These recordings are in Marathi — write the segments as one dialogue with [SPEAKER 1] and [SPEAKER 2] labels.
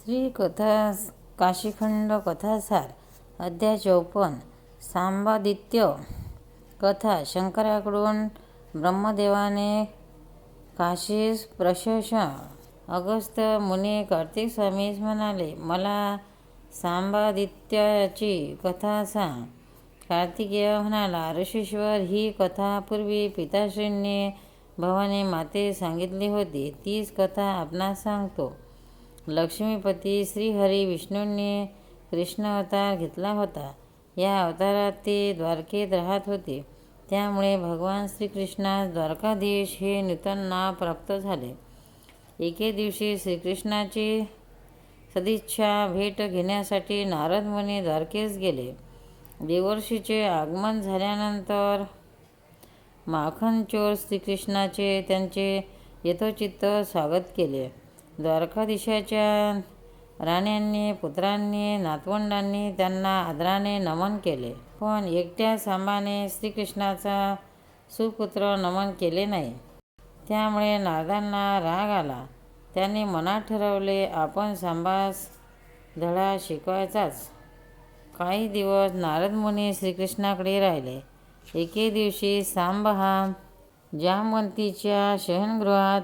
[SPEAKER 1] श्री कथा काशीखंड कथासार अध्याय चौपन्न सांबादित्य कथा शंकराकडून ब्रह्मदेवाने काशीस प्रशंसा. अगस्त्य मुनी कार्तिक स्वामीस म्हणाले मला सांबादित्याची कथा सांग. कार्तिकेय म्हणाला ऋषेश्वर ही कथा पूर्वी पिताश्रींनी भवानी माते सांगितली होती. तीच कथा आपणास सांगतो. लक्ष्मीपती श्रीहरी विष्णूंनी कृष्ण अवतार घेतला होता. या अवतारात ते द्वारकेत राहत होते. त्यामुळे भगवान श्रीकृष्णास द्वारकाधीश हे नूतन नाव प्राप्त झाले. एके दिवशी श्रीकृष्णाची सदिच्छा भेट घेण्यासाठी नारद मुनी द्वारकेस गेले. देवर्षीचे आगमन झाल्यानंतर माखनचोर श्रीकृष्णाचे त्यांचे यथोचित्त स्वागत केले. द्वारकाधीशाच्या राण्यांनी पुत्रांनी नातवंडांनी त्यांना आदराने नमन केले. पण एकट्या सांबाने श्रीकृष्णाचा सुपुत्र नमन केले नाही. त्यामुळे नारदांना राग आला. त्यांनी मनात ठरवले आपण सांबास धडा शिकवायचाच. काही दिवस नारद मुनी श्रीकृष्णाकडे राहिले. एके दिवशी सांब हा जामवंतीच्या शयनगृहात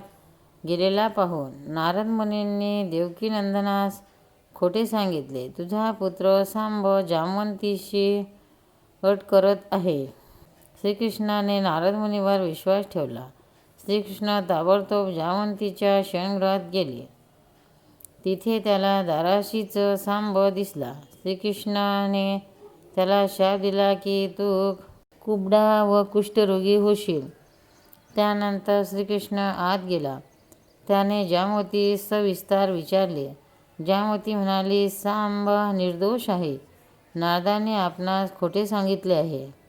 [SPEAKER 1] गेलेला पाहून नारद मुनींनी देवकीनंदनास खोटे सांगितले. तुझा पुत्र सांब जामवंतीशी अट करत आहे. श्रीकृष्णाने नारद मुनीवर विश्वास ठेवला. श्रीकृष्ण ताबडतोब जामवंतीच्या शयनगृहात गेले. तिथे त्याला दाराशीच सांब दिसला. श्रीकृष्णाने त्याला शाप दिला की तू कुबडा व कुष्ठरोगी होशील. त्यानंतर श्रीकृष्ण आत गेला. त्याने ज्यामती सविस्तार विचारले. ज्यामती म्हणाली सांब निर्दोष आहे. नारदाने आपणास खोटे सांगितले आहे.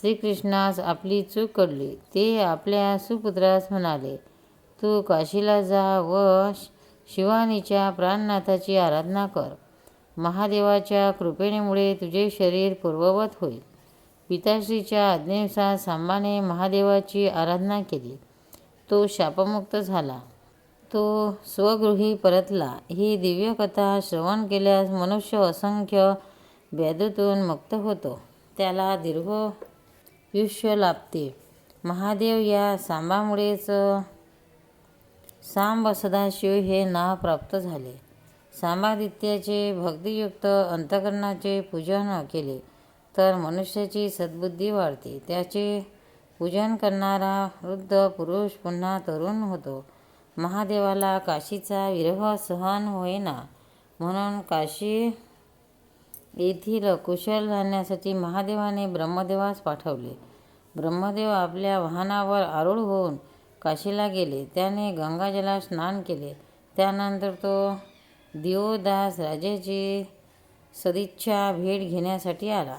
[SPEAKER 1] श्रीकृष्णास आपली चूक कळली ते आपल्या सुपुत्रास म्हणाले तू काशीला जा व शिवानीच्या प्राणनाथाची आराधना कर. महादेवाच्या कृपेनेमुळे तुझे शरीर पूर्ववत होईल. पिताश्रीच्या आज्ञेनुसार सांबाने महादेवाची आराधना केली. तो शापमुक्त झाला. तो स्वगृही परतला. ही दिव्य कथा श्रवण केल्यास मनुष्य असंख्य व्याधूतून मुक्त होतो. त्याला दीर्घ आयुष्य लाभते. महादेव या सांबामुळेच सांब सदाशिव हे नाव प्राप्त झाले. सांबादित्याचे भक्तियुक्त अंतकरणाचे पूजन केले तर मनुष्याची सद्बुद्धी वाढते. त्याचे पूजन करणारा वृद्ध पुरुष पुन्हा तरुण होतो. महादेवाला काशीचा विरह सहन होईना. म्हणून काशी येथील कुशल राहण्यासाठी महादेवाने ब्रह्मदेवास पाठवले. ब्रह्मदेव आपल्या वाहनावर आरूढ होऊन काशीला गेले. त्याने गंगाजलात स्नान केले. त्यानंतर तो दिवोदास राजाची सदिच्छा भेट घेण्यासाठी आला.